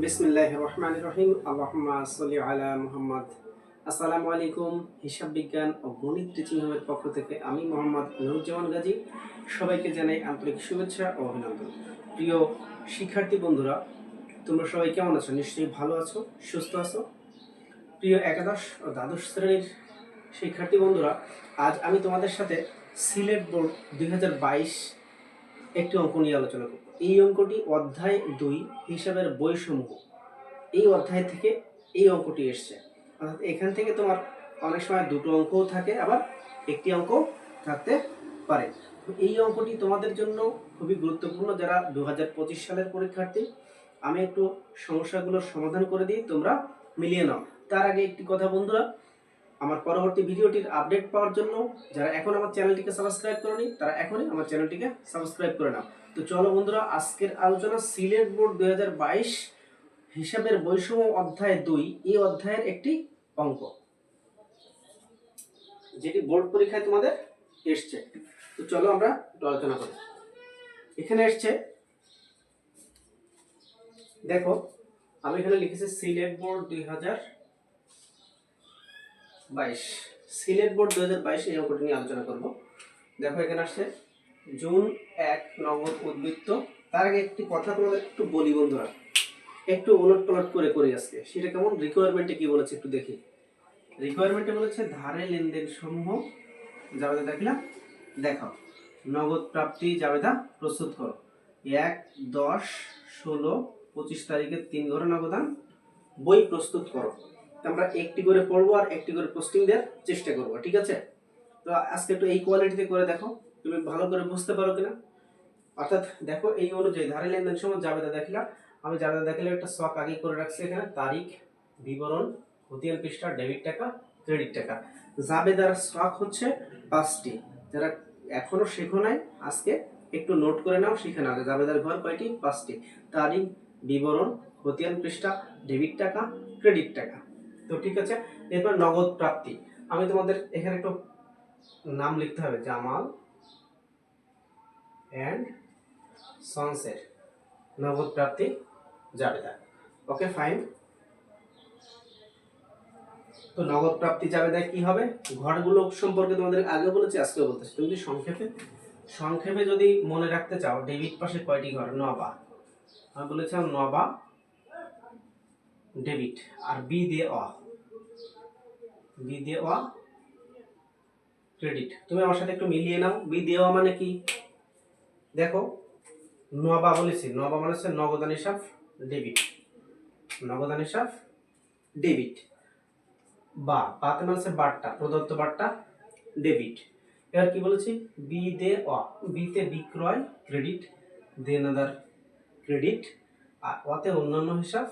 বিসমিল্লাহ রহমান রহিম আল্লাহুম্মা সাল্লি আলা মুহাম্মদ। আসসালামু আলাইকুম, হিসাব বিজ্ঞান ও গণিত টিচিং হোমের পক্ষ থেকে আমি মোহাম্মদ নুরুজ্জামান গাজী। সবাইকে জানাই আন্তরিক শুভেচ্ছা ও অভিনন্দন। প্রিয় শিক্ষার্থী বন্ধুরা, তোমরা সবাই কেমন আছো? নিশ্চয়ই ভালো আছো, সুস্থ আছো? প্রিয় একাদশ ও দ্বাদশ শ্রেণির শিক্ষার্থী বন্ধুরা, আজ আমি তোমাদের সাথে সিলেট বোর্ড দুই হাজার বাইশ একটি অঙ্ক নিয়ে আলোচনা করব। এই অঙ্কটি অধ্যায় দুই হিসাবের বইসমূহ এই অধ্যায় থেকে এই অঙ্কটি এসছে। অর্থাৎ এখান থেকে তোমার অনেক সময় দুটো অঙ্কও থাকে, আবার একটি অঙ্ক থাকতে পারে। এই অঙ্কটি তোমাদের জন্য খুবই গুরুত্বপূর্ণ যারা দু হাজার পঁচিশ সালের পরীক্ষার্থী, আমি একটু সমস্যাগুলোর সমাধান করে দিই, তোমরা মিলিয়ে নাও। তার আগে একটি কথা বন্ধুরা আমার পরবর্তী ভিডিওটির আপডেট পাওয়ার জন্য যারা এখন আমার চ্যানেলটিকে সাবস্ক্রাইব করেনি, তারা এখনই আমার চ্যানেলটিকে সাবস্ক্রাইব করে নাও। তো চলো বন্ধুরা, আজকের আলোচনা সিলেট বোর্ড দু হাজার বাইশ হিসাবের বৈষম্য অধ্যায় দুই, এই অধ্যায়ের একটি অঙ্ক। যেটি বোর্ড পরীক্ষায় তোমাদের এসছে। তো চলো আমরা আলোচনা করি। এখানে এসছে, দেখো, আমি এখানে লিখেছি সিলেট বোর্ড দুই হাজার বাইশ। সিলেট বোর্ড দু হাজার বাইশ এই অঙ্কটি নিয়ে আলোচনা করব। দেখো, এখানে আসছে, জুন এক, নগদ উদ্বৃত্ত। তার আগে একটি কথা তোমাদের একটু বলি বন্ধুরা। একটু উলট পালট করে করি আজকে। সেটা কেমন? রিকোয়ারমেন্টে কি বলেছে একটু দেখি। রিকোয়ারমেন্টে বলেছে ধারে লেনদেন সমূহ। জাবেদা দেখলাম। দেখাও নগদ প্রাপ্তি জাবেদা প্রস্তুত করো। এক, দশ, ষোলো, পঁচিশ তারিখে তিন ঘরে নগদান। বই প্রস্তুত করো। আমরা একটি করে পড়ব আর একটি করে পোস্টিং দেওয়ার চেষ্টা করব, ঠিক আছে? তো আজকে একটু এই কোয়ালিটিতে করে দেখো, তুমি ভালো করে বুঝতে পারো কিনা? অর্থাৎ দেখো এই অনুযায়ী ধারে লেনদেন সময় জাবেদা দেখলাম আমি জাবেদা দেখলে একটা শখ আগে করে রাখছি এখানে, তারিখ, বিবরণ, খতিয়ান পৃষ্ঠা ডেবিট টাকা ক্রেডিট টাকা। জাবেদার শখ হচ্ছে পাঁচটি, যারা এখনও শেখো নাই, আজকে একটু নোট করে নাও শিখে নাও জাবেদার ঘর কয়টি? পাঁচটি। তারিখ, বিবরণ, খতিয়ান পৃষ্ঠা ডেবিট টাকা ক্রেডিট টাকা। তো ঠিক আছে, এরপর নগদ প্রাপ্তি। আমি তোমাদের এখানে একটু নাম লিখতে হবে, জামাল অ্যান্ড সনসের। নগদ প্রাপ্তি, জাবেদা। ওকে ফাইন তো নগদ প্রাপ্তি জাবেদা কি হবে? ঘরগুলো সম্পর্কে তোমাদের আগে বলেছি, আজকেও বলতেছি। তুমি সংক্ষেপে সংক্ষেপে যদি মনে রাখতে চাও, ডেবিট পাশে কয়টি ঘর? নবা। আমি বলেছিলাম নবা ডেবিট আর বি দিয়ে অ। বি দিয়ে অ, ক্রেডিট। তুমি আমার সাথে একটু মিলিয়ে নাও। বি দিয়ে অ মানে কি? দেখো, নবা বলেছি। নবা মানে হচ্ছে নগদান হিসাব ডেবিট। নগদান হিসাব ডেবিট। বা, বাতে মানে হচ্ছে বারটা প্রদত্ত বারটা ডেবিট। এবার কি বলেছি? বি দে অ। বিতে বিক্রয় ক্রেডিট দেনাদার ক্রেডিট। আর অতে অন্যান্য হিসাব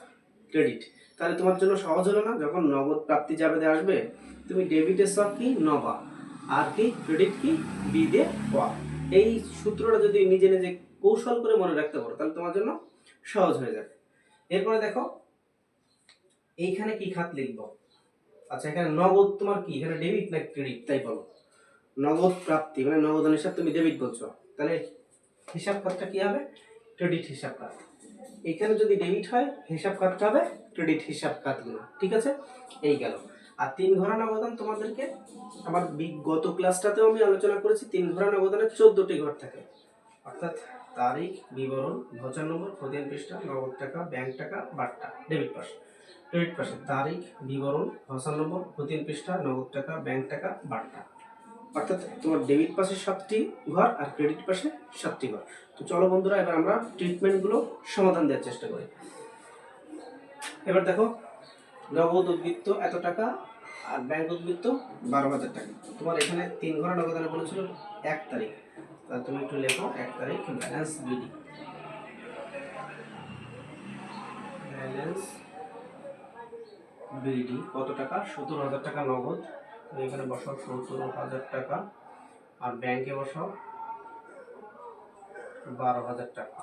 ক্রেডিট তাহলে তোমার জন্য সহজ হলো না, যখন নগদ প্রাপ্তি যাবে আসবে, তুমি ডেবিটের সব কি? নবা। আর কি? ক্রেডিট কি? বি দে অ এই সূত্রটা যদি নিজে নিজে কৌশল করে মনে রাখতে পারো, তাহলে তোমার জন্য সহজ হয়ে যাবে। এরপরে দেখো, এইখানে কি খাত লিখব? আচ্ছা এখানে নগদ তোমার কি? এখানে ডেবিট না ক্রেডিট তাই বলো। নগদ প্রাপ্তি মানে নগদান হিসাব তুমি ডেবিট বলছো। তাহলে হিসাব খাতটা কি হবে? ক্রেডিট হিসাব খাত এখানে যদি ডেবিট হয়, হিসাব খাতটা হবে ক্রেডিট হিসাব খাতগুলো ঠিক আছে? এই গেল। আর তিন ঘরান অবদান তোমাদেরকে, আমার গত ক্লাসটাতেও আমি আলোচনা করেছি, তিন ঘরান নগদানে চোদ্দটি ঘর থাকে। অর্থাৎ তারিখ, বিবরণ ভোচার নম্বর খতিয়ান পৃষ্ঠা, নগদ টাকা ব্যাংক টাকা বাট্টা ডেবিট পাস। ক্রেডিট পাশে তারিখ, বিবরণ ভোচার নম্বর খতিয়ান পৃষ্ঠা, নগদ টাকা ব্যাংক টাকা বাট্টা অর্থাৎ তোমার ডেবিট পাশে সাতটি ঘর আর ক্রেডিট পাশে সাতটি ঘর। তো চলো বন্ধুরা, এবার আমরা ট্রিটমেন্টগুলো সমাধান দেওয়ার চেষ্টা করি। এবার দেখো, নগদ উদ্বৃত্ত এত টাকা আর ব্যাংক উদ্বৃত্ত বারো হাজার টাকা। তোমার এখানে তিন ঘর নগদানে বলেছিল এক তারিখ। তা তুমি একটু লেখো, এক তারিখ ব্যালেন্স বিডি ব্যালেন্স বিডি কত টাকা? সতেরো হাজার টাকা নগদ। এখানে বসাও সতেরো হাজার টাকা। আর ব্যাংকে বসাও বারো হাজার টাকা।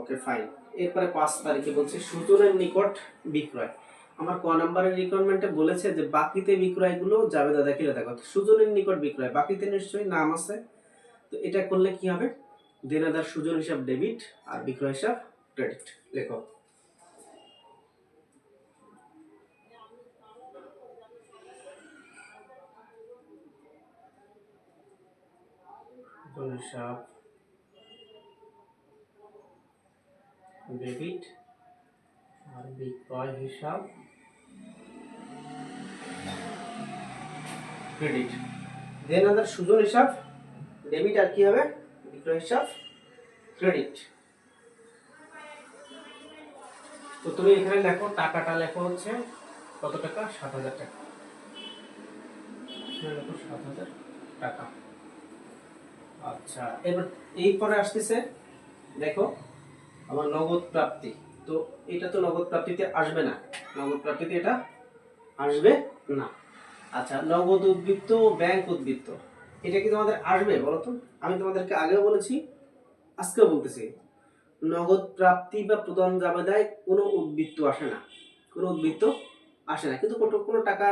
ওকে ফাইন এরপরে পাঁচ তারিখে বলছে সুজনের নিকট বিক্রয়। আমার ক নাম্বারের রিকোয়ারমেন্টে বলেছে যে বাকিতে বিক্রয়গুলো যাবে দাদা কিলো দেখো। সুজনের নিকট বিক্রয়, বাকিতে নিশ্চয়ই নাম আছে। তো এটা করলে কি হবে? দেনাদার সুজন হিসাব ডেবিট আর বিক্রয় হিসাব ক্রেডিট লেখো। হিসাব ডেবিট আর বিক্রয় হিসাব। ক্রেডিট। দেন আমাদের সুজন হিসাব। ডেবিট আর কি হবে? বিক্রয় হিসাব। ক্রেডিট। তো তুমি এখানে লেখো, টাকাটা লেখো হচ্ছে কত টাকা? সাত হাজার টাকা। সাত হাজার টাকা। আচ্ছা এবার এই পরে আসতেছে, দেখো, আমার নগদ প্রাপ্তি। তো এটা তো নগদ প্রাপ্তিতে আসবে না। নগদ প্রাপ্তিতে এটা আসবে না। আচ্ছা নগদ উদ্বৃত্ত ব্যাংক উদ্বৃত্ত, এটা কি তোমাদের আসবে বলো তো আমি তোমাদেরকে আগেও বলেছি, আজকেও বলতেছি, নগদ প্রাপ্তি বা প্রদান জাবেদায় কোনো উদ্বৃত্ত আসে না। কোনো উদ্বৃত্ত আসে না। কিন্তু কোনো টাকা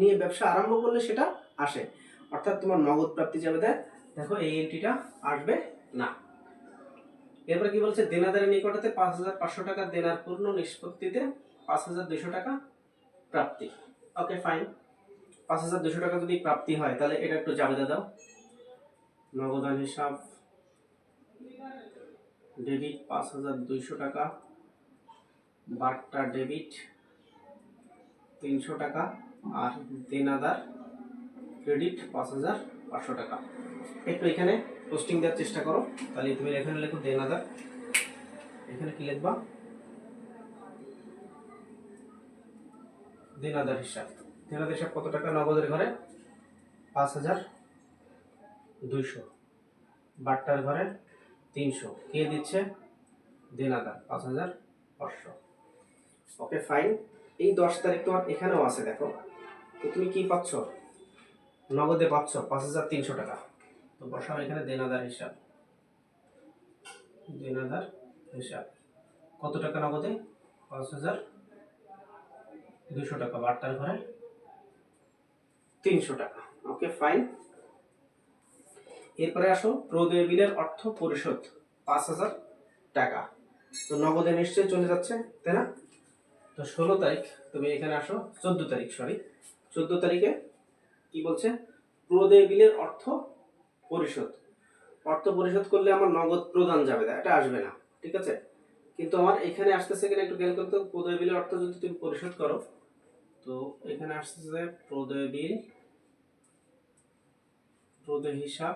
নিয়ে ব্যবসা আরম্ভ করলে সেটা আসে। অর্থাৎ তোমার নগদ প্রাপ্তি জাবেদায় দেখো, এই এন্ট্রিটা আসবে না। এরপরে কি বলছে? দেনাদারের নিকটতে পাঁচ হাজার পাঁচশো টাকা দেনার পূর্ণ নিষ্পত্তিতে পাঁচ হাজার দুশো টাকা প্রাপ্তি। ওকে ফাইন পাঁচ হাজার দুশো টাকা যদি প্রাপ্তি হয়, তাহলে এটা একটু জাবেদা দাও। নগদান হিসাব ডেবিট পাঁচ হাজার দুইশো টাকা। বাট্টা ডেবিট তিনশো টাকা। আর দেনাদার ক্রেডিট পাঁচ হাজার পাঁচশো টাকা। একটু এখানে পোস্টিং দেওয়ার চেষ্টা করো। তাহলে তুমি এখানে লেখো দেন দেনাদার এখানে কি লিখবা? দেন দেনাদার হিসাব। দেন দেনাদার হিসাব কত টাকা নগদের ঘরে? পাঁচ হাজার দুইশো। বাট্টার ঘরে তিনশো। কে দিচ্ছে? দেন দেনাদার পাঁচ হাজার পাঁচশো। ওকে ফাইন এই দশ তারিখ তোমার এখানেও আছে, দেখো। তো তুমি কি পাচ্ছ? নগদে পাচ্ছ পাঁচ হাজার তিনশো টাকা। তো বসাও এখানে দেনাদার হিসাব। দেনাদার হিসাব। কত টাকা নগদে? পাঁচ হাজার দুশো টাকা। বাট্টার ঘরে? তিনশো টাকা। Okay, fine. এরপরে আসো, প্রদেয় বিলের অর্থ পরিশোধ, পাঁচ হাজার টাকা। তো নগদে নিশ্চয়ই চলে যাচ্ছে, তাই না? তো ষোলো তারিখ, তুমি এখানে আসো, চোদ্দ তারিখ সরি চোদ্দ তারিখে কি বলছে? প্রদেয় বিলের অর্থ পরিশোধ। অর্থ পরিশোধ করলে আমার নগদ প্রদান যাবে না, এটা আসবে না, ঠিক আছে? কিন্তু আমার এখানে আসতেছে কিনা একটু খেয়াল করতে প্রদেয় বিলের অর্থ যদি তুমি পরিশোধ করো, তো এখানে আসতেছে প্রদেয় বিল প্রদেয় হিসাব,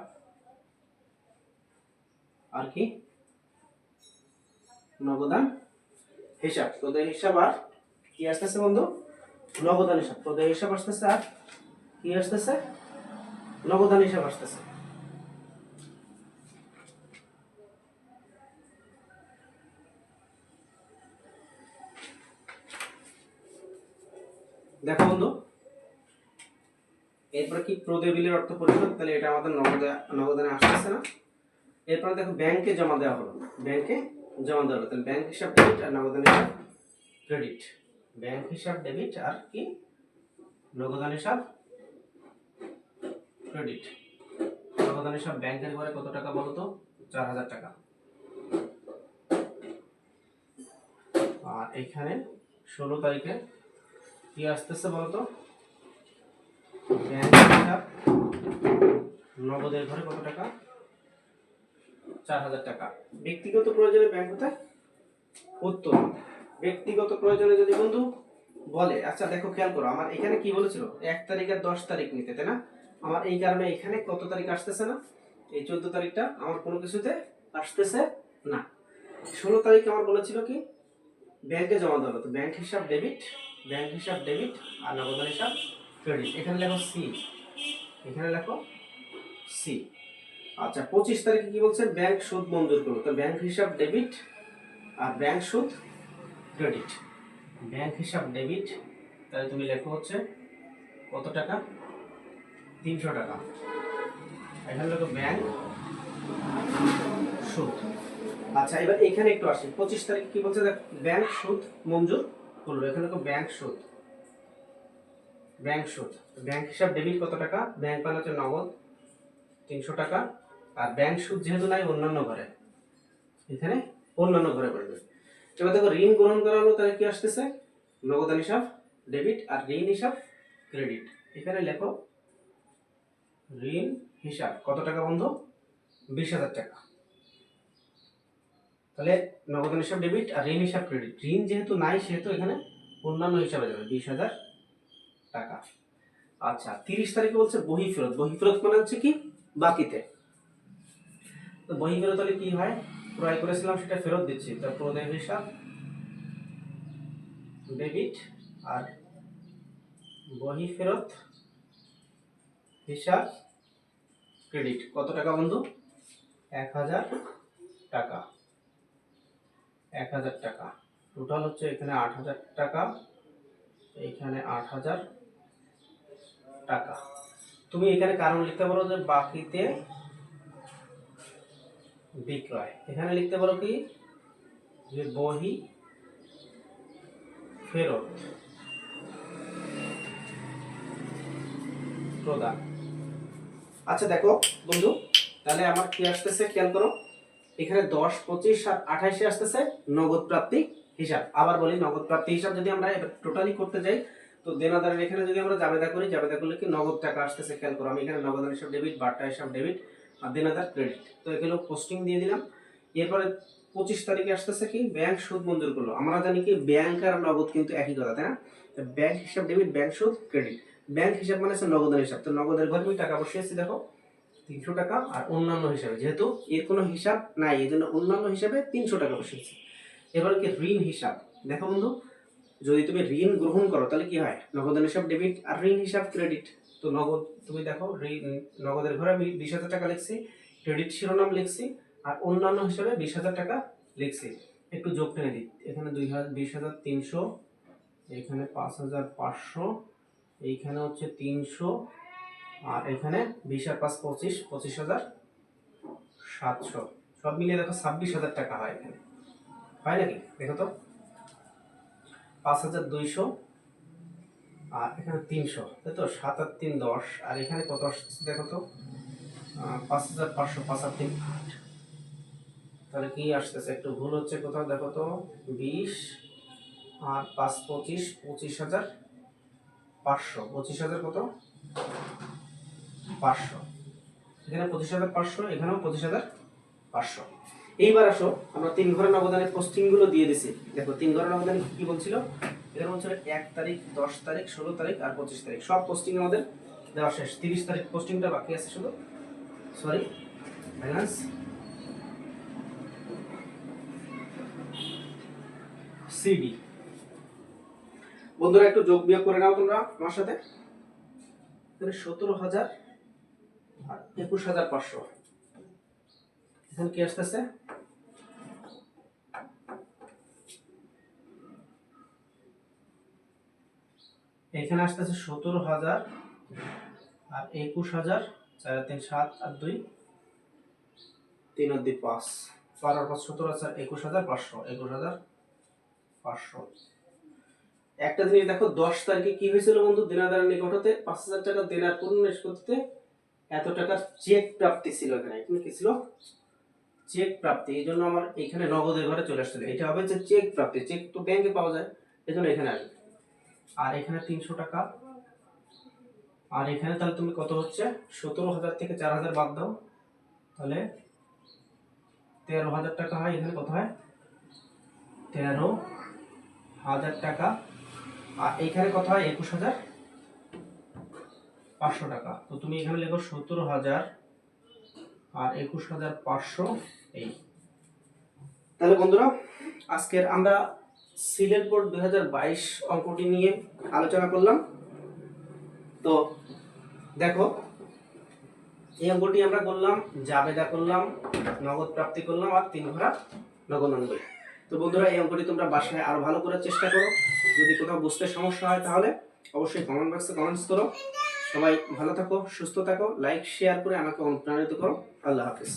আর কি? নগদান হিসাব প্রদেয় হিসাব আর কি আসতেছে বন্ধু? নগদান হিসাব প্রদেয় হিসাব আসতেছে আর কি আসতেছে? নগদান হিসাব আসতেছে। দেখো বন্ধু, এরপরে কি প্রদেয় বিলের অর্থ পরিশোধ? তাহলে এটা আমাদের নগদে নগদানে আসতেছে না। এরপরে দেখো ব্যাংকে জমা দেওয়া হলো। ব্যাংকে জমা দেওয়া হলো। তাহলে ব্যাংক হিসাব ডেবিট আর নগদান হিসাব ক্রেডিট ব্যাংক হিসাব ডেবিট আর কি? নগদান হিসাব ক্রেডিট। নগদান হিসাব ব্যাংকের ঘরে কত টাকা বলো তো? চার হাজার টাকা। আর এখানে ষোলো তারিখে কি আসতেছে বলতো ব্যাংক হিসাব নগদের ঘরে কত টাকা? চার হাজার টাকা। ব্যক্তিগত প্রয়োজনে ব্যাংক কোথায়? উত্তর। ব্যক্তিগত প্রয়োজনে যদি বন্ধু বলে আচ্ছা দেখো খেয়াল করো, আমার এখানে কি বলেছিল? এক তারিখ আর দশ তারিখ নিতে, তাই না? আমার এই কারণে এখানে কত তারিখ আসতেছে না? এই চোদ্দ তারিখটা আমার কোনো কিছুতে আসতেছে না। ষোলো তারিখ আমার বলেছিল কি? ব্যাংকে জমা দেওয়া তো ব্যাংক হিসাব ডেবিট, ব্যাংক হিসাব ডেবিট আর নগদান হিসাব ক্রেডিট। এখানে লেখো সি এখানে লেখো সি আচ্ছা পঁচিশ তারিখে কি বলছে ব্যাংক সুদ মঞ্জুর করব। তো ব্যাংক হিসাব ডেবিট আর ব্যাংক সুদ ক্রেডিট। ব্যাংক হিসাব ডেবিট, তাহলে তুমি লেখো হচ্ছে কত টাকা? তিনশো টাকা। এখানে লেখো ব্যাংক সুদ। আচ্ছা এবার এখানে একটু আসি। পঁচিশ তারিখ কি বলছে? দেখ, ব্যাংক সুদ মঞ্জুর করল। এখানে লেখো ব্যাংক সুদ। ব্যাংক সুদ। ব্যাংক হিসাব ডেবিট কত টাকা? ব্যাংক পান হচ্ছে নগদ তিনশো টাকা। আর ব্যাংক সুদ যেহেতু নাই, অন্যান্য ঘরে। এখানে অন্যান্য ঘরে পড়বে। এবার দেখো, ঋণ গ্রহণ করা হলো তাহলে কি আসতেছে? নগদান হিসাব, ডেবিট আর ঋণ হিসাব, ক্রেডিট। এখানে লেখো ঋণ হিসাব। কত টাকা বন্ধু? বিশ হাজার টাকা। তাহলে নগদ হিসাব ডেবিট আর ঋণ হিসাব ক্রেডিট ঋণ যেহেতু নাই, সেহেতু এখানে অন্যান্য হিসাবে যাবে, বিশ হাজার টাকা। আচ্ছা তিরিশ তারিখে বলছে বহি ফেরত। বহি ফেরত মানে হচ্ছে কি? বাকিতে। তো বহি ফেরত হলে কি হয়? ক্রয় করেছিলাম, সেটা ফেরত দিচ্ছি। তো প্রদেয় হিসাব ডেবিট আর বহি ফেরত হিসাব ক্রেডিট কত টাকা বন্ধু? এক হাজার টাকা। এক হাজার টাকা। টোটাল হচ্ছে এখানে আট হাজার টাকা। এইখানে আট হাজার টাকা। তুমি এখানে কারণ লিখতে পারো যে বাকিতে বিক্রয়। এখানে লিখতে পারো কি? যে বহি ফেরত প্রদান। আচ্ছা দেখো, বন্ধু, তাহলে আমার কি আসতেছে? খেয়াল করো, এখানে দশ, পঁচিশ আর আঠাইশে আসতেছে নগদ প্রাপ্তি হিসাব। আবার বলি, নগদ প্রাপ্তি হিসাব যদি আমরা টোটালি করতে যাই, তো দেনাদারের এখানে যদি আমরা জাবেদা করি, জাবেদা করলে কি নগদ টাকা আসতেছে? খেয়াল করো, আমি এখানে নগদ হিসাব ডেবিট বার্তা হিসাব ডেবিট আর দেনাদার ক্রেডিট তো এগুলো পোস্টিং দিয়ে দিলাম। এরপরে পঁচিশ তারিখে আসতেছে কি? ব্যাংক সুদ মঞ্জুর করল। আমরা জানি কি ব্যাংক আর নগদ কিন্তু একই কথা, তাই না? ব্যাংক হিসাব ডেবিট ব্যাংক সুদ ক্রেডিট ব্যাংক হিসাব মানে হচ্ছে নগদের হিসাব। তো নগদের ঘরে আমি টাকা বসিয়েছি দেখো, তিনশো টাকা আর অন্যান্য হিসাবে, যেহেতু এর কোনো হিসাব নাই, এই জন্য অন্যান্য হিসাবে তিনশো টাকা বসিয়েছি এবার কি ঋণ হিসাব। দেখো বন্ধু, যদি তুমি ঋণ গ্রহণ করো, তাহলে কি হয়? নগদের হিসাব ডেবিট আর ঋণ হিসাব ক্রেডিট তো নগদ, তুমি দেখো, ঋণ, নগদের ঘরে আমি বিশ হাজার টাকা লিখছি ক্রেডিট শিরোনাম লিখছি, আর অন্যান্য হিসাবে বিশ হাজার টাকা লিখছি। একটু যোগ টেনে দিই। এখানে দুই হাজার, বিশ হাজার তিনশো, এখানে পাঁচ হাজার পাঁচশো এইখানে হচ্ছে তিনশো, আর এখানে বিশ আর পাঁচ পঁচিশ পঁচিশ হাজার সাতশো। সব মিলিয়ে দেখো ছাব্বিশ হাজার টাকা হয় এখানে। হয় নাকি? দেখো তো। পাঁচ হাজার দুইশো, আর এখানে তিনশো। তাই তো? সাত আর তিন দশ। আর এখানে কত আসছে দেখো তো? পাঁচ হাজার পাঁচশো পাঁচ আর তিন আট তাহলে কি আসতেছে? একটু ভুল হচ্ছে কোথাও। দেখো তো, বিশ আর পাঁচ পঁচিশ পঁচিশ হাজার পাঁচশো। পঁচিশ হাজার কত? পাঁচশো। এখানে পঁচিশ হাজার পাঁচশো, এখানেও পঁচিশ হাজার পাঁচশো। এইবার আসো, আমরা তিন ঘরের নবদানের পোস্টিংগুলো দিয়ে দিছি। দেখো, তিন ঘরের নবদান কি বলছিল? এখানে বলছিল এক তারিখ, দশ তারিখ, ষোলো তারিখ আর পঁচিশ তারিখ। সব পোস্টিং আমাদের দেওয়া শেষ। তিরিশ তারিখ পোস্টিংটা বাকি আছে শুধু। সরি ব্যালেন্স সিডি বন্ধুরা, একটু যোগ বিয়োগ করে নাও তোমরা আমার সাথে। তাহলে সতেরো হাজার একুশ হাজার পাঁচশো। এখন কি আসতেছে? এখানে আসতেছে সতেরো হাজার আর একুশ হাজার চার তিন সাত আর দুই তিন আর দুই পাঁচ। চার পাঁচ সতেরো হাজার একুশ হাজার পাঁচশো, একুশ হাজার পাঁচশো। একটা জিনিস দেখো, দশ তারিখে কি হয়েছিল বন্ধু? দেনাদারের নিকট হতে পাঁচ হাজার টাকা দেনার পূর্ণ করতে এত টাকার চেক প্রাপ্তি ছিল এখানে। এখানে কি ছিল? চেক প্রাপ্তি। এই জন্য আমার এখানে নগদের ঘরে চলে আসছিল এটা হবে যে চেক প্রাপ্তি। চেক তো ব্যাংকে পাওয়া যায়। এই জন্য এখানে আসবে। আর এখানে তিনশো টাকা। আর এখানে তাহলে তুমি কত হচ্ছে? সতেরো হাজার থেকে চার হাজার বাদ দাও। তাহলে তেরো হাজার টাকা হয়। এখানে কত হয়? তেরো হাজার টাকা। আর এইখানে কত হয়? একুশ হাজার পাঁচশো টাকা। তো তুমি এখানে লেখো সতেরো হাজার আর একুশ হাজার পাঁচশো এই। তাহলে বন্ধুরা আজকের আমরা সিলেট বোর্ড দুই হাজার বাইশ অঙ্কটি নিয়ে আলোচনা করলাম। তো দেখো এই অঙ্কটি আমরা করলাম জাবেদা করলাম নগদ প্রাপ্তি করলাম আর তিন ঘোড়া নগদ অঙ্ক তো বন্ধুরা এই অঙ্কটি তোমরা বাসায় আরও ভালো করার চেষ্টা করো। যদি কোথাও বুঝতে সমস্যা হয় তাহলে অবশ্যই কমেন্ট বক্সে কমেন্টস করো। সবাই ভালো থাকো, সুস্থ থাকো লাইক শেয়ার করে আমাকে অনুপ্রাণিত করো। আল্লাহ হাফিজ।